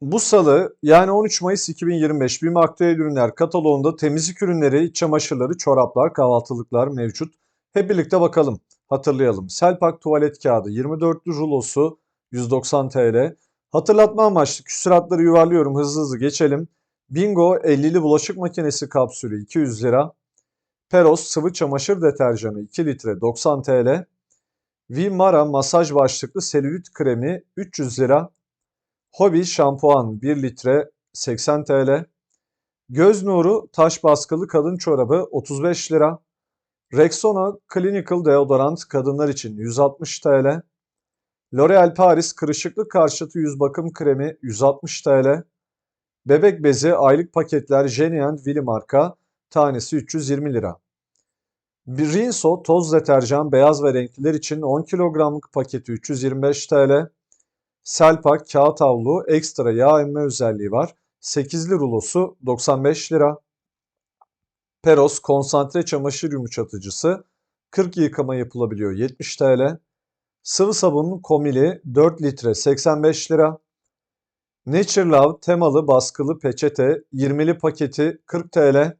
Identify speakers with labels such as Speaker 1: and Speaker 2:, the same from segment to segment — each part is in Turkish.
Speaker 1: Bu salı yani 13 Mayıs 2025 BİM Aktüel Ürünler kataloğunda temizlik ürünleri, iç çamaşırları, çoraplar, kahvaltılıklar mevcut. Hep birlikte bakalım, hatırlayalım. Selpak tuvalet kağıdı 24'lü rulosu 190 TL. Hatırlatma amaçlı küsuratları yuvarlıyorum hızlı hızlı geçelim. Bingo 50'li bulaşık makinesi kapsülü 200 lira. Peros sıvı çamaşır deterjanı 2 litre 90 TL. Vimara masaj başlıklı selülit kremi 300 lira. Hobby şampuan 1 litre 80 TL. Göz nuru taş baskılı kadın çorabı 35 lira. Rexona Clinical deodorant kadınlar için 160 TL. L'Oreal Paris kırışıklık karşıtı yüz bakım kremi 160 TL. Bebek bezi aylık paketler Jenny Willy marka tanesi 320 lira. Rinso toz deterjan beyaz ve renkliler için 10 kilogramlık paketi 325 TL. Selpak kağıt havlu ekstra yağ emme özelliği var. 8'li rulosu 95 lira. Peros konsantre çamaşır yumuşatıcısı 40 yıkama yapılabiliyor 70 TL. Sıvı sabun komili 4 litre 85 lira. Nature Love temalı baskılı peçete 20'li paketi 40 TL.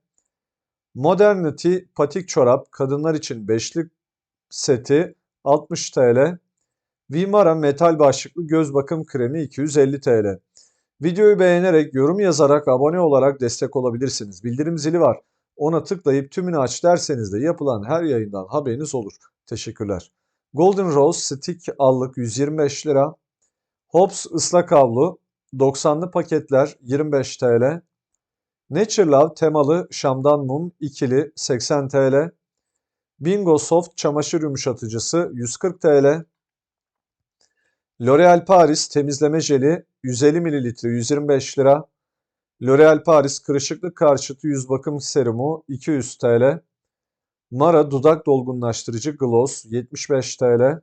Speaker 1: Modernity patik çorap kadınlar için 5'lik seti 60 TL. Vimara metal başlıklı göz bakım kremi 250 TL. Videoyu beğenerek, yorum yazarak, abone olarak destek olabilirsiniz. Bildirim zili var. Ona tıklayıp tümünü aç derseniz de yapılan her yayından haberiniz olur. Teşekkürler. Golden Rose Stick allık 125 lira. Hobbs ıslak havlu 90'lı paketler 25 TL. Nature Love temalı şamdan mum ikili 80 TL. Bingo Soft çamaşır yumuşatıcısı 140 TL. L'Oreal Paris temizleme jeli 150 ml 125 lira. L'Oreal Paris kırışıklık karşıtı yüz bakım serumu 200 TL. Mara dudak dolgunlaştırıcı gloss 75 TL.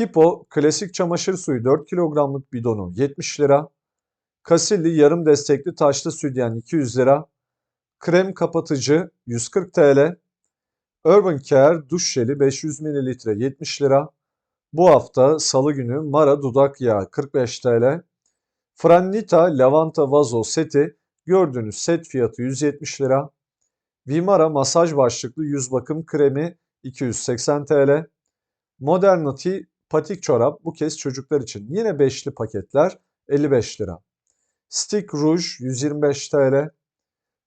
Speaker 1: Hippo klasik çamaşır suyu 4 kilogramlık bidonu 70 lira. Casilli yarım destekli taşlı sütyen 200 lira. Krem kapatıcı 140 TL. Urban Care duş jeli 500 ml 70 lira. Bu hafta salı günü Mara dudak yağı 45 TL. Frannita lavanta vazo seti gördüğünüz set fiyatı 170 lira. Vimara masaj başlıklı yüz bakım kremi 280 TL. Modernity patik çorap bu kez çocuklar için yine beşli paketler 55 lira. Stick Rouge 125 TL.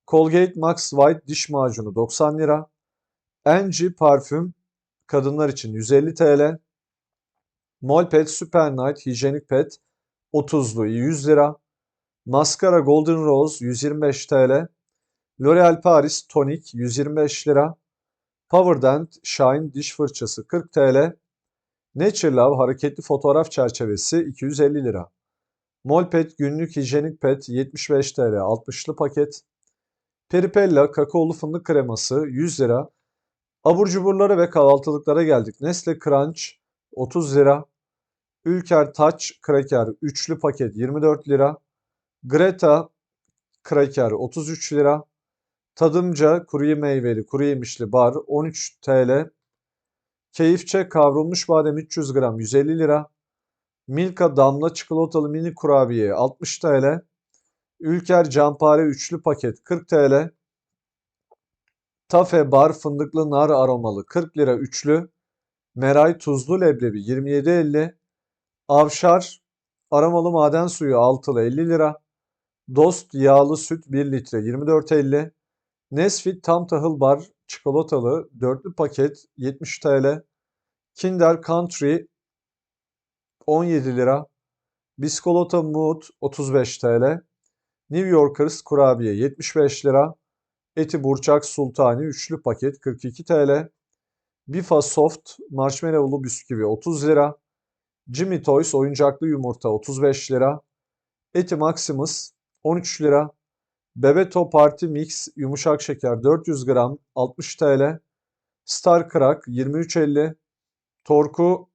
Speaker 1: Colgate Max White diş macunu 90 lira. Engie parfüm kadınlar için 150 TL. Molpet Super Night hijyenik pet 30'lu 100 lira. Maskara Golden Rose 125 TL. L'Oreal Paris Tonic 125 lira. Powerdent Shine diş fırçası 40 TL. Nature Love hareketli fotoğraf çerçevesi 250 lira. Molpet günlük hijyenik pet 75 TL 60'lı paket. Peripella kakaolu fındık kreması 100 lira. Abur cuburlara ve kahvaltılıklara geldik. Nestle Crunch 30 lira. Ülker Touch Kraker üçlü paket 24 lira. Greta Kraker 33 lira. Tadımca kuru meyveli kuru yemişli bar 13 TL. Keyifçe kavrulmuş badem 300 gram 150 lira. Milka damla çikolatalı mini kurabiye 60 TL. Ülker campare üçlü paket 40 TL. Tafe bar fındıklı nar aromalı 40 lira üçlü. Meray tuzlu leblebi 27.50. Avşar aromalı maden suyu altılı 50 lira. Dost yağlı süt 1 litre 24.50. Nesfit tam tahıl bar çikolatalı dörtlü paket 70 TL. Kinder Country 17 lira. Biskolata Mood 35 TL. New Yorkers kurabiye 75 lira. Eti Burçak Sultani üçlü paket 42 TL. Bifa Soft marshmallowlu bisküvi 30 lira. Jimmy Toys oyuncaklı yumurta 35 lira. Eti Maximus 13 lira. Bebeto Party Mix yumuşak şeker 400 gram 60 TL. Star Crack 23.50. Torku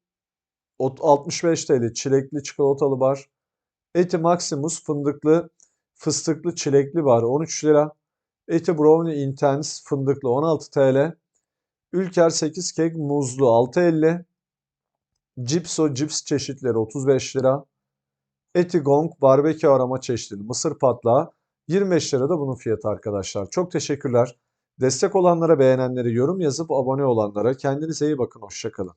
Speaker 1: 65 TL çilekli çikolatalı bar. Eti Maximus fındıklı fıstıklı çilekli bar 13 lira. Eti Brownie Intense fındıklı 16 TL. Ülker 8 kek muzlu 6.50. Cipso cips çeşitleri 35 lira. Etigong barbekü arama çeşitli mısır patlağı 25 lira da bunun fiyatı arkadaşlar. Çok teşekkürler. Destek olanlara, beğenenlere, yorum yazıp abone olanlara kendinize iyi bakın. Hoşçakalın.